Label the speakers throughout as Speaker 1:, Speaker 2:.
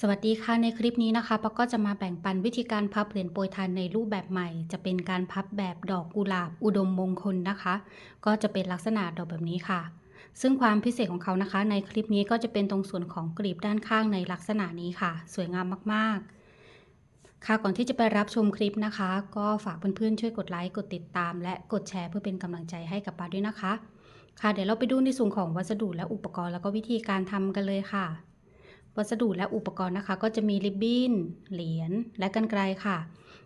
Speaker 1: สวัสดีค่ะในคลิปนี้นะคะปาก็จะมาแบ่งปันวิธีการพับเหรียญโปรยทานในรูปแบบใหม่ จะเป็นการพับแบบดอกกุหลาบอุดมมงคลนะคะ ก็จะเป็นลักษณะดอกแบบนี้ค่ะ ซึ่งความพิเศษของเขานะคะ ในคลิปนี้ก็จะเป็นตรงส่วนของกลีบด้านข้างในลักษณะนี้ค่ะ สวยงามมากๆ ค่ะก่อนที่จะไปรับชมคลิปนะคะ ก็ฝากเพื่อนๆช่วยกดไลค์กดติดตาม และกดแชร์เพื่อเป็นกำลังใจให้กับปาด้วยนะคะ ค่ะเดี๋ยวเราไปดูในส่วนของวัสดุและอุปกรณ์แล้วก็วิธีการทำกันเลยค่ะ วัสดุและอุปกรณ์นะคะ ก็จะมีริบบิ้น เหรียญ และกันไกรค่ะ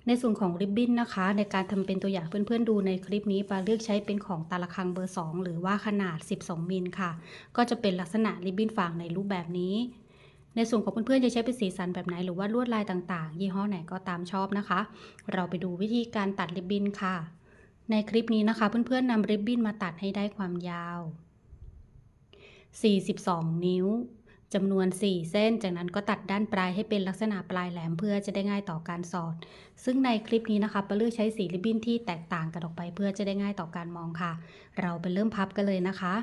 Speaker 1: ในส่วนของริบบิ้นนะคะ ในการทำเป็นตัวอย่างเพื่อนๆดูในคลิปนี้ปาเลือกใช้เป็นของตาละคังเบอร์ 2 หรือว่าขนาด 12 มิลค่ะ ก็จะเป็นลักษณะริบบิ้นฝางในรูปแบบนี้ ในส่วนของเพื่อนๆจะใช้เป็นสีสันแบบไหน หรือว่าลวดลายต่างๆ ยี่ห้อไหนก็ตามชอบนะคะ เราไปดูวิธีการตัดริบบิ้นค่ะ ในคลิปนี้นะคะ เพื่อนๆนำริบบิ้นมาตัดให้ได้ความยาว 42 นิ้ว จำนวน 4 เส้น จากนั้นก็ตัดด้านปลายให้เป็นลักษณะปลายแหลมเพื่อจะได้ง่ายต่อการสอด ซึ่งในคลิปนี้นะคะปาเลือกใช้สีริบบิ้นที่แตกต่างกันออกไปเพื่อจะได้ง่ายต่อการมองค่ะ เราไปเริ่มพับกันเลยนะคะ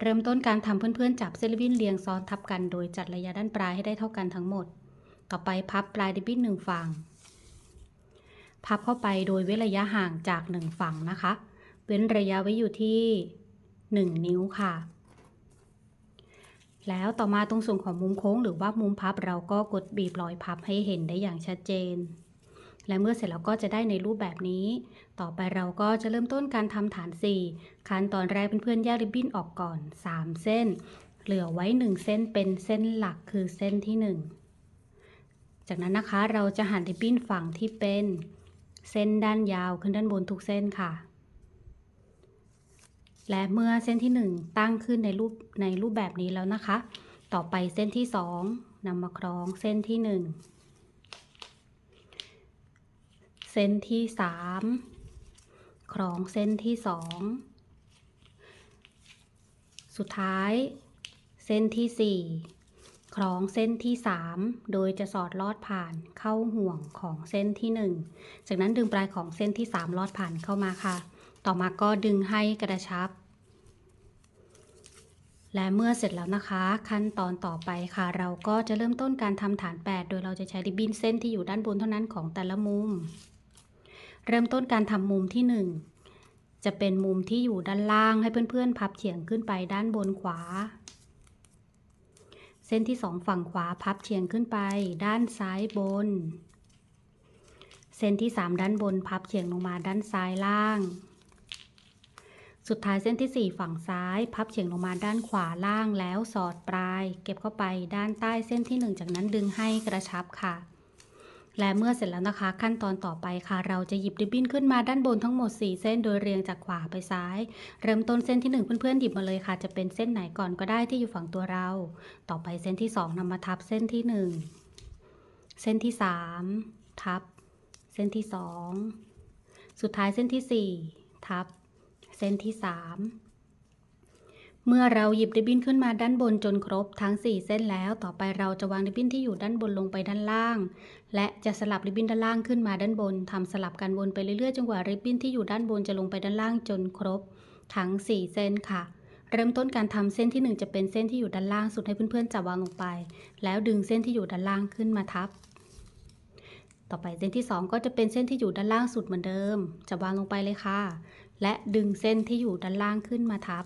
Speaker 1: เริ่มต้นการทำเพื่อนๆจับเส้นริบบิ้นเรียงซ้อนทับกัน โดยจัดระยะด้านปลายให้ได้เท่ากันทั้งหมด ต่อไปพับปลายริบบิ้นหนึ่งฝั่ง พับเข้าไปโดยเว้นระยะห่างจากหนึ่งฝั่งนะคะ เว้นระยะไว้อยู่ที่หนึ่งนิ้วค่ะ แล้วต่อมาตรงส่วนของมุมโค้งหรือว่ามุมพับเราก็กดบีบรอยพับให้เห็นได้อย่างชัดเจน และเมื่อเสร็จแล้วก็จะได้ในรูปแบบนี้ ต่อไปเราก็จะเริ่มต้นการทำฐาน 4 ขั้นตอนแรกเพื่อนๆแยกริบบิ้นออกก่อน 3 เส้น เหลือไว้ 1 เส้นเป็นเส้นหลักคือเส้นที่ 1 จากนั้นนะคะเราจะหั่นริบบิ้นฝั่งที่เป็น เส้นด้านยาวขึ้นด้านบนทุกเส้นค่ะ และเมื่อเส้นที่ 1 ตั้งขึ้นในรูปในรูปแบบนี้แล้วนะคะ ต่อไปเส้นที่ 2นำมาคล้องเส้นที่ 1 เส้นที่ 3 คล้องเส้นที่ 2 สุดท้าย เส้นที่ 4 คล้องเส้นที่ 3 โดยจะสอดลอดผ่านเข้าห่วงของเส้นที่ 1 จากนั้นดึงปลายของเส้นที่ 3 ลอดผ่านเข้ามาค่ะ ต่อมาก็ดึงให้กระชับ และเมื่อเสร็จแล้วนะคะ ขั้นตอนต่อไปค่ะ เราก็จะเริ่มต้นการทำฐาน 8 โดยเราจะใช้ริบบิ้นเส้นที่อยู่ด้านบนเท่านั้นของแต่ละมุม เริ่มต้นการทำมุมที่ 1 จะเป็นมุมที่อยู่ด้านล่างให้เพื่อนๆ พับเฉียงขึ้นไปด้านบนขวา เส้นที่ 2 ฝั่งขวาพับเฉียงขึ้นไป ด้านซ้ายบน เส้นที่ 3 ด้านบนพับเฉียงลงมาด้านซ้ายล่าง สุดท้ายเส้นที่ 4 ฝั่งซ้าย พับเฉียงลงมาด้านขวาล่างแล้วสอดปลาย เก็บเข้าไปด้านใต้เส้นที่ 1 จากนั้นดึงให้กระชับค่ะ และเมื่อเสร็จแล้วนะคะ ขั้นตอนต่อไปค่ะ เราจะหยิบริบบิ้นขึ้นมาด้านบนทั้งหมด 4 เส้นโดยเรียงจากขวาไปซ้าย เริ่มต้นเส้นที่ 1 เพื่อนๆหยิบมาเลยค่ะ จะเป็นเส้นไหนก่อนก็ได้ที่อยู่ฝั่งตัวเรา ต่อไปเส้นที่ 2นำมาทับเส้นที่ 1 เส้นที่ 3 ทับ เส้นที่ 2 สุดท้ายเส้นที่ 4 ทับ เส้นที่ 3 เมื่อเราหยิบริบบิ้นขึ้นมาด้านบนจนครบทั้ง 4 เส้นแล้ว ต่อไปเราจะวางริบบิ้นที่อยู่ด้านบนลงไปด้านล่าง และจะสลับริบบิ้นด้านล่างขึ้นมาด้านบนทำสลับกันวนไปเรื่อยๆจนกว่าริบบิ้นที่อยู่ด้านบนจะลงไปด้านล่างจนครบ ทั้ง 4 เส้นค่ะเริ่มต้นการทำเส้นที่ 1 จะเป็นเส้นที่อยู่ด้านล่างสุดให้เพื่อนๆจับวางลงไป แล้วดึงเส้นที่อยู่ด้านล่างขึ้นมาทับ ต่อไปเส้นที่ 2 ก็จะเป็นเส้นที่อยู่ด้านล่างสุดเหมือนเดิมจะวางลงไปเลยค่ะ และดึงเส้นที่อยู่ด้านล่างขึ้นมาทับ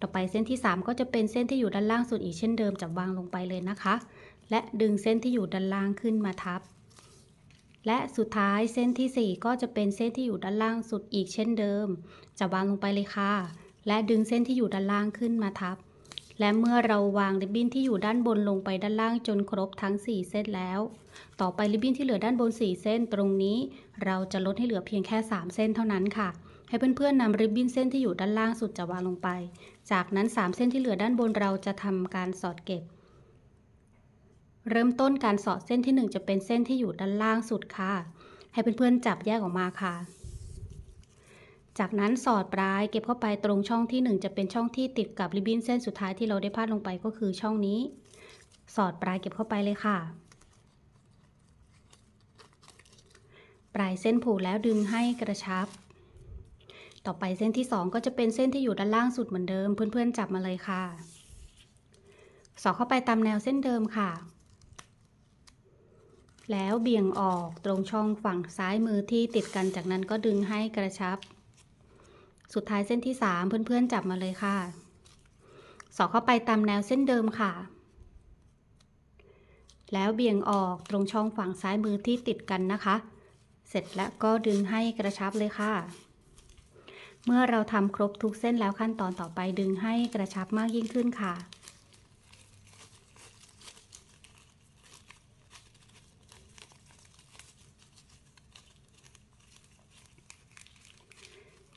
Speaker 1: ต่อไปเส้นที่ 3 ก็จะเป็นเส้นที่อยู่ด้านล่างสุดอีกเช่นเดิมจะวางลงไปเลยนะคะ และดึงเส้นที่อยู่ด้านล่างขึ้นมาทับ และสุดท้ายเส้นที่ 4 ก็จะเป็นเส้นที่อยู่ด้านล่างสุดอีกเช่นเดิมจะวางลงไปเลยค่ะ และดึงเส้นที่อยู่ด้านล่างขึ้นมาทับ และเมื่อเราวางริบบิ้นที่อยู่ด้านบนลงไปด้านล่างจนครบทั้ง 4 เส้นแล้ว ต่อไปริบบิ้นที่เหลือด้านบน 4 เส้นตรงนี้ เราจะลดให้เหลือเพียงแค่ 3 เส้นเท่านั้นค่ะ ให้เพื่อนๆนำริบบิ้นเส้นที่อยู่ด้านล่างสุดจะวางลงไป จากนั้น 3 เส้นที่เหลือด้านบนเราจะทำการสอดเก็บ เริ่มต้นการสอดเส้นที่ 1 จะเป็นเส้นที่อยู่ด้านล่างสุดค่ะ ให้เพื่อนๆจับแยกออกมาค่ะ จากนั้นสอดปลายเก็บเข้าไปตรงช่องที่ 1 จะเป็นช่องที่ติดกับริบบิ้นเส้นสุดท้ายที่เราได้พาดลงไปก็คือช่องนี้ สอดปลายเก็บเข้าไปเลยค่ะ ปลายเส้นผูกแล้วดึงให้กระชับ ต่อไปเส้นที่ 2 ก็จะเป็นเส้นที่อยู่ด้านล่างสุดเหมือนเดิม เพื่อนๆจับมาเลยค่ะ สอดเข้าไปตามแนวเส้นเดิมค่ะแล้วเบี่ยงออกตรงช่องฝั่งซ้ายมือที่ติดกันจากนั้นก็ดึงให้กระชับ สุดท้ายเส้นที่ 3 เพื่อนๆจับมาเลยค่ะ สอดเข้าไปตามแนวเส้นเดิมค่ะ แล้วเบี่ยงออกตรงช่องฝั่งซ้ายมือที่ติดกันนะคะ เสร็จแล้วก็ดึงให้กระชับเลยค่ะ เมื่อเราทำครบทุกเส้นแล้วขั้นตอนต่อไปดึงให้กระชับมากยิ่งขึ้นค่ะ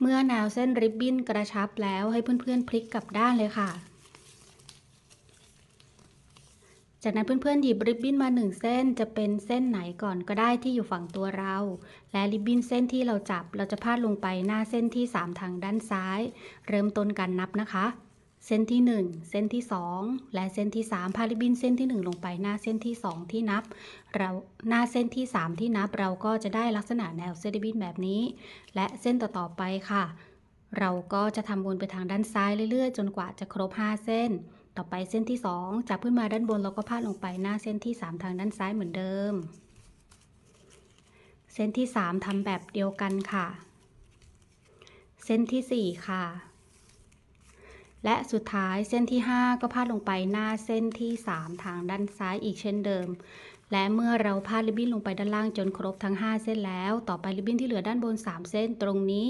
Speaker 1: เมื่อแนวเส้นริบบิ้นกระชับแล้วให้เพื่อนๆพลิกกลับด้านเลยค่ะ จากนั้นเพื่อนๆหยิบริบบิ้นมาหนึ่งเส้นจะเป็นเส้นไหนก่อนก็ได้ที่อยู่ฝั่งตัวเรา และริบบิ้นเส้นที่เราจับเราจะพาดลงไปหน้าเส้นที่ 3 ทางด้านซ้าย เริ่มต้นการนับนะคะ เส้นที่ 1 เส้นที่ 2 และเส้นที่ 3 พาริบินเส้นที่ 1 ลงไปหน้าเส้นที่ 2 ที่นับ เราหน้าเส้นที่ 3 ที่นับเราก็จะได้ลักษณะแนวเส้นริบบินแบบนี้ และเส้นต่อๆไปค่ะ เราก็จะทำวนไปทางด้านซ้ายเรื่อยๆ จนกว่าจะครบ 5 เส้น ต่อไปเส้นที่ 2 จับขึ้นมาด้านบนเราก็พาดลงไปหน้าเส้นที่ 3 ทางด้านซ้ายเหมือนเดิม เส้นที่ 3ทำแบบเดียวกันค่ะ เส้นที่ 4 ค่ะ และสุดท้ายเส้นที่ 5 ก็พาดลงไปหน้าเส้นที่ 3 ทางด้านซ้ายอีกเช่นเดิม และเมื่อเราพาดริบบิ้นลงไปด้านล่างจนครบทั้ง 5 เส้นแล้ว ต่อไปริบบิ้นที่เหลือด้านบน 3 เส้นตรงนี้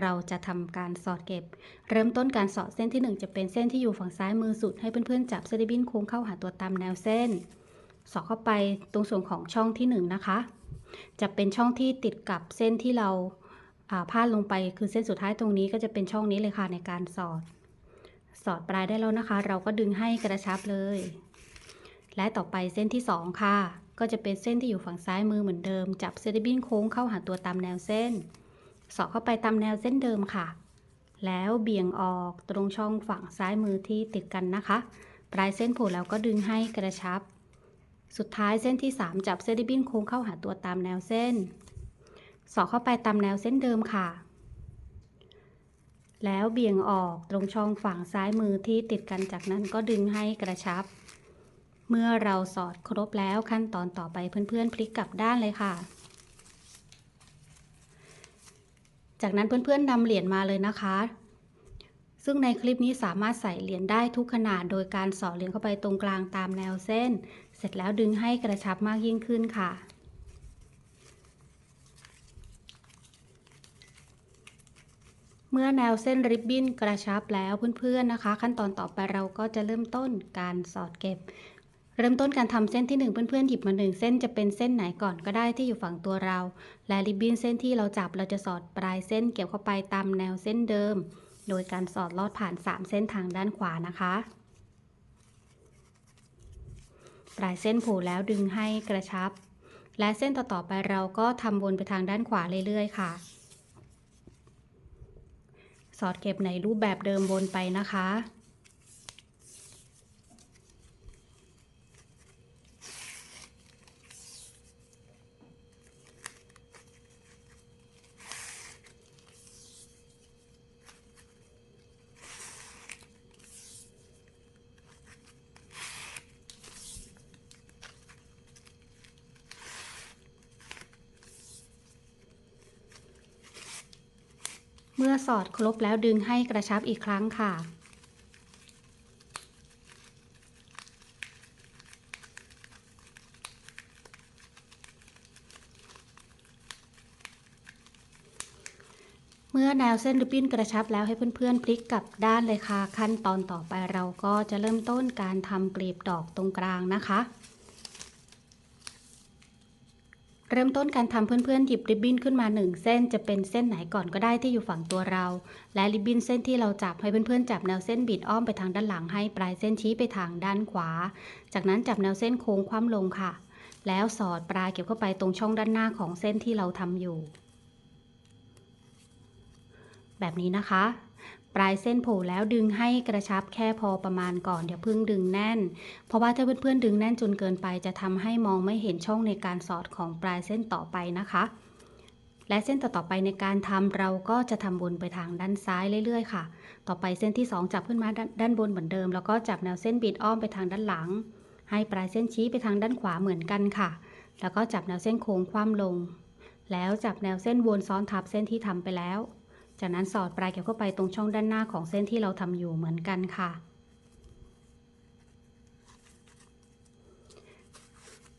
Speaker 1: เราจะทำการสอดเก็บ เริ่มต้นการสอดเส้นที่ 1 จะเป็นเส้นที่อยู่ฝั่งซ้ายมือสุดให้เพื่อนๆจับเส้นริบบิ้นโค้งเข้าหาตัวตามแนวเส้น สอดเข้าไปตรงส่วนของช่องที่ 1 นะคะ จะเป็นช่องที่ติดกับเส้นที่เราอ่าพาดลงไปคือเส้นสุดท้ายตรงนี้ก็จะเป็นช่องนี้เลยค่ะในการสอด สอดปลายได้แล้วนะคะ เราก็ดึงให้กระชับเลย และต่อไปเส้นที่ 2 ค่ะ ก็จะเป็นเส้นที่อยู่ฝั่งซ้ายมือเหมือนเดิม จับเส้นริบิ้นโค้งเข้าหาตัวตามแนวเส้น สอดเข้าไปตามแนวเส้นเดิมค่ะ แล้วเบี่ยงออกตรงช่องฝั่งซ้ายมือที่ติดกันนะคะ ปลายเส้นผล่แล้วก็ดึงให้กระชับ สุดท้ายเส้นที่ 3 จับเส้นริบบิ้นโค้งเข้าหาตัวตามแนวเส้น สอดเข้าไปตามแนวเส้นเดิมค่ะ แล้วเบี่ยงออกตรงช่องฝั่งซ้ายมือที่ติดกันจากนั้นก็ดึงให้กระชับ เมื่อเราสอดครบแล้วขั้นตอนต่อไปเพื่อนๆพลิกกลับด้านเลยค่ะ จากนั้นเพื่อนๆนำเหรียญมาเลยนะคะ ซึ่งในคลิปนี้สามารถใส่เหรียญได้ทุกขนาด โดยการสอดเหรียญเข้าไปตรงกลางตามแนวเส้น เสร็จแล้วดึงให้กระชับมากยิ่งขึ้นค่ะ เมื่อแนวเส้นริบบิ้นกระชับแล้วเพื่อนๆนะคะ ขั้นตอนต่อไปเราก็จะเริ่มต้นการสอดเก็บ เริ่มต้นการทำเส้นที่ 1 เพื่อนๆหยิบมาหนึ่งเส้นจะเป็นเส้นไหนก่อนก็ได้ที่อยู่ฝั่งตัวเรา และริบบิ้นเส้นที่เราจับเราจะสอดปลายเส้นเกี่ยวเข้าไปตามแนวเส้นเดิม โดยการสอดลอดผ่าน 3 เส้นทางด้านขวานะคะ ปลายเส้นผล่แล้วดึงให้กระชับ และเส้นต่อๆไปเราก็ทำวนไปทางด้านขวาเรื่อยๆค่ะ สอดเก็บในรูปแบบเดิมวนไปนะคะ เมื่อสอดครบแล้วดึงให้กระชับอีกครั้งค่ะเมื่อแนวเส้นริบบิ้นกระชับแล้วให้เพื่อนๆพลิกกลับด้านเลยค่ะ ขั้นตอนต่อไปเราก็จะเริ่มต้นการทำกลีบดอกตรงกลางนะคะ เริ่มต้นการทำเพื่อนๆหยิบริบบิ้นขึ้นมา 1 เส้นจะเป็นเส้นไหนก่อนก็ได้ที่อยู่ฝั่งตัวเรา และริบบิ้นเส้นที่เราจับให้เพื่อนๆจับแนวเส้นบิดอ้อมไปทางด้านหลังให้ปลายเส้นชี้ไปทางด้านขวา จากนั้นจับแนวเส้นโค้งคว่ำลงค่ะ แล้วสอดปลายเก็บเข้าไปตรงช่องด้านหน้าของเส้นที่เราทำอยู่ แบบนี้นะคะ ปลายเส้นโผล่แล้วดึงให้กระชับแค่พอประมาณก่อนอย่าเพิ่งดึงแน่น เพราะว่าถ้าเพื่อนๆดึงแน่นจนเกินไป จะทำให้มองไม่เห็นช่องในการสอดของปลายเส้นต่อไปนะคะ และเส้นต่อๆไปในการทำเราก็จะทำวนไปทางด้านซ้ายเรื่อยๆค่ะ ต่อไปเส้นที่ 2 จับขึ้นมาด้านด้านบนเหมือนเดิม แล้วก็จับแนวเส้นบิดอ้อมไปทางด้านหลัง ให้ปลายเส้นชี้ไปทางด้านขวาเหมือนกันค่ะ แล้วก็จับแนวเส้นโค้งคว่ำลง แล้วจับแนวเส้นวนซ้อนทับเส้นที่ทำไปแล้ว จากนั้นสอดปลายเก็บเข้าไปตรงช่องด้านหน้าของเส้นที่เราทำอยู่เหมือนกันค่ะ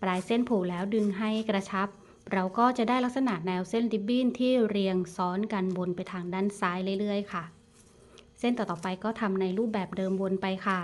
Speaker 1: ปลายเส้นผูแล้วดึงให้กระชับ เราก็จะได้ลักษณะแนวเส้นริบบิ้นที่เรียงซ้อนกันวนไปทางด้านซ้ายเรื่อยๆ ค่ะ เส้นต่อๆไปก็ทำในรูปแบบเดิมวนไปค่ะ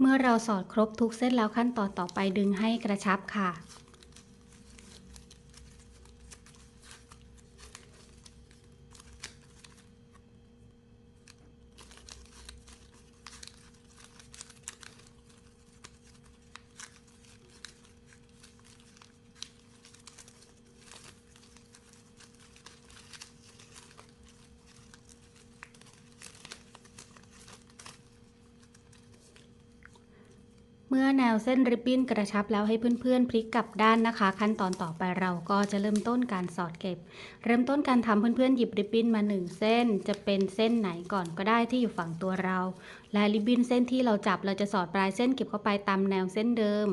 Speaker 1: เมื่อเราสอดครบทุกเส้นแล้วขั้นตอนต่อไปดึงให้กระชับค่ะ เมื่อแนวเส้นริบบิ้นกระชับแล้วให้เพื่อนๆพลิกกลับด้านนะคะ ขั้นตอนต่อไปเราก็จะเริ่มต้นการสอดเก็บ เริ่มต้นการทำเพื่อนๆหยิบริบบิ้นมาหนึ่งเส้น จะเป็นเส้นไหนก่อนก็ได้ที่อยู่ฝั่งตัวเรา และริบบิ้นเส้นที่เราจับเราจะสอดปลายเส้นเก็บเข้าไปตามแนวเส้นเดิม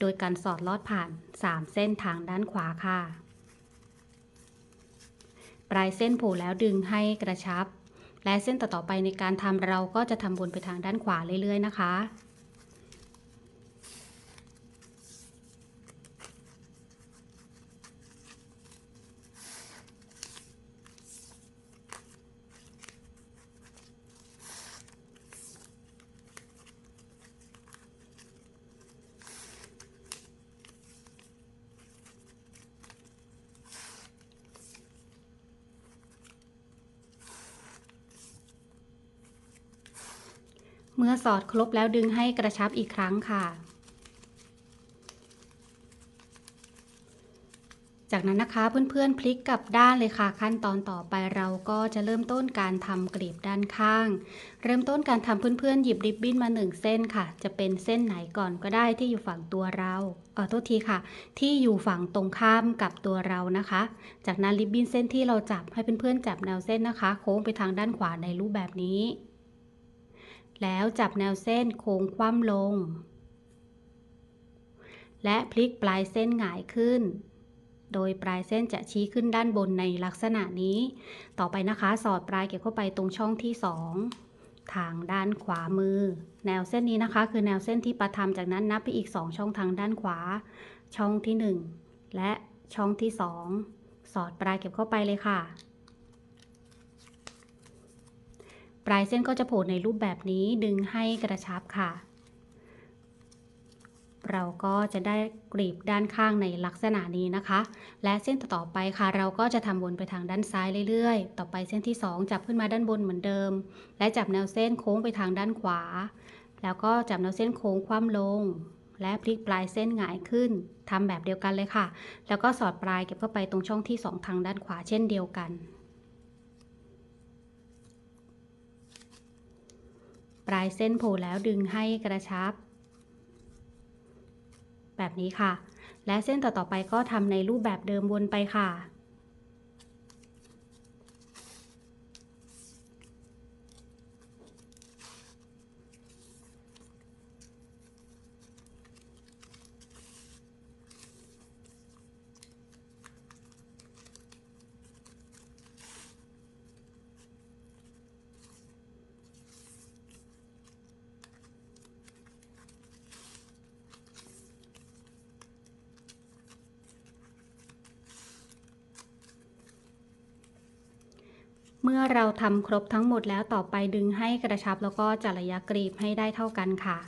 Speaker 1: โดยการสอดลอดผ่าน 3 เส้นทางด้านขวาค่ะ ปลายเส้นโผล่แล้วดึงให้กระชับ และเส้นต่อๆไปในการทำเราก็จะทำวนไปทางด้านขวาเรื่อยๆนะคะ เมื่อสอดครบแล้วดึงให้กระชับอีกครั้งค่ะ จากนั้นนะคะเพื่อนๆพลิกกลับด้านเลยค่ะ ขั้นตอนต่อไปเราก็จะเริ่มต้นการทำกลีบด้านข้าง เริ่มต้นการทำเพื่อนๆหยิบริบบิ้นมาหนึ่งเส้นค่ะ จะเป็นเส้นไหนก่อนก็ได้ที่อยู่ฝั่งตัวเราเออโทษทีค่ะ ที่อยู่ฝั่งตรงข้ามกับตัวเรานะคะ จากนั้นริบบิ้นเส้นที่เราจับให้เพื่อนๆจับแนวเส้นนะคะ โค้งไปทางด้านขวาในรูปแบบนี้ แล้วจับแนวเส้นโค้งคว่ำลง และพลิกปลายเส้นหงายขึ้น โดยปลายเส้นจะชี้ขึ้นด้านบนในลักษณะนี้ ต่อไปนะคะสอดปลายเก็บเข้าไปตรงช่องที่ 2 ทางด้านขวามือ แนวเส้นนี้นะคะ คือแนวเส้นที่ประทำจากนั้นนับไปอีก 2 ช่องทางด้านขวา ช่องที่ 1 และช่องที่ 2 สอดปลายเก็บเข้าไปเลยค่ะ ปลายเส้นก็จะโผล่ในรูปแบบนี้ดึงให้กระชับค่ะ เราก็จะได้กรีบด้านข้างในลักษณะนี้นะคะ และเส้นต่อไปค่ะ เราก็จะทำวนไปทางด้านซ้ายเรื่อยๆ ต่อไปเส้นที่ 2 จับขึ้นมาด้านบนเหมือนเดิม และจับแนวเส้นโค้งไปทางด้านขวา แล้วก็จับแนวเส้นโค้งคว่ำลงและพลิกปลายเส้นหงายขึ้น ทำแบบเดียวกันเลยค่ะ แล้วก็สอดปลายเก็บเข้าไปตรงช่องที่ 2 ทางด้านขวาเช่นเดียวกัน ปลายเส้นโผล่แล้วดึงให้กระชับ แบบนี้ค่ะ และเส้นต่อๆไปก็ทำในรูปแบบเดิมวนไปค่ะ เมื่อเราทำครบทั้งหมดแล้วต่อไปดึงให้กระชับแล้วก็จัดระยะกรีบให้ได้เท่ากันค่ะ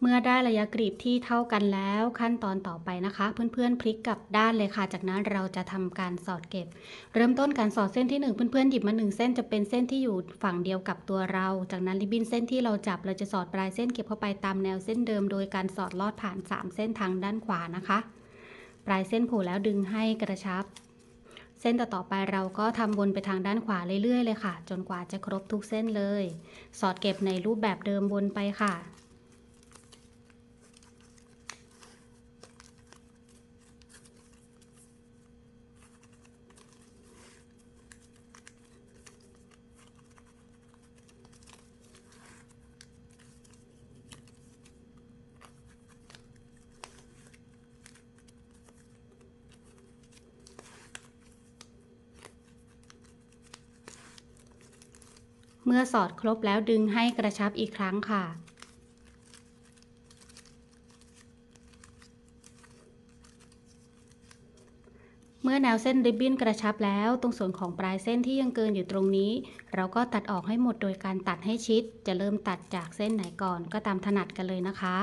Speaker 1: เมื่อได้ระยะกรีบที่เท่ากันแล้วขั้นตอนต่อไปนะคะ เพื่อนๆพลิกกลับด้านเลยค่ะ จากนั้นเราจะทำการสอดเก็บ เริ่มต้นการสอดเส้นที่ 1 เพื่อนๆหยิบมา 1 เส้นจะเป็นเส้นที่อยู่ฝั่งเดียวกับตัวเรา จากนั้นริบบิ้นเส้นที่เราจับเราจะสอดปลายเส้นเก็บเข้าไปตามแนวเส้นเดิม โดยการสอดลอดผ่าน 3 เส้นทางด้านขวานะคะ ปลายเส้นผล่แล้วดึงให้กระชับ เส้นต่อๆไปเราก็ทำวนไปทางด้านขวาเรื่อยๆเลยค่ะ จนกว่าจะครบทุกเส้นเลย สอดเก็บในรูปแบบเดิมวนไปค่ะ เมื่อสอดครบแล้วดึงให้กระชับอีกครั้งค่ะ เมื่อแนวเส้นริบบิ้นกระชับแล้ว ตรงส่วนของปลายเส้นที่ยังเกินอยู่ตรงนี้ เราก็ตัดออกให้หมดโดยการตัดให้ชิด จะเริ่มตัดจากเส้นไหนก่อนก็ตามถนัดกันเลยนะคะ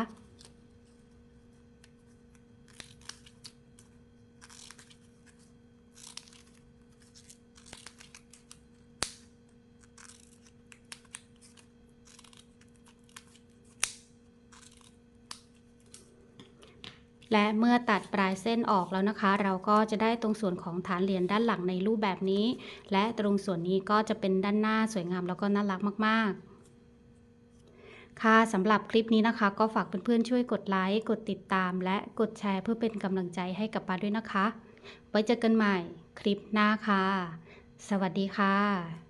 Speaker 1: และเมื่อตัดปลายเส้นออกแล้วนะคะ เราก็จะได้ตรงส่วนของฐานเหรียญด้านหลังในรูปแบบนี้ และตรงส่วนนี้ก็จะเป็นด้านหน้าสวยงามแล้วก็น่ารักมาก ๆค่ะสำหรับคลิปนี้นะคะ ก็ฝากเพื่อนๆช่วยกดไลค์ กดติดตาม และกดแชร์เพื่อเป็นกำลังใจให้กับปาด้วยนะคะ ไว้เจอกันใหม่คลิปหน้าค่ะ สวัสดีค่ะ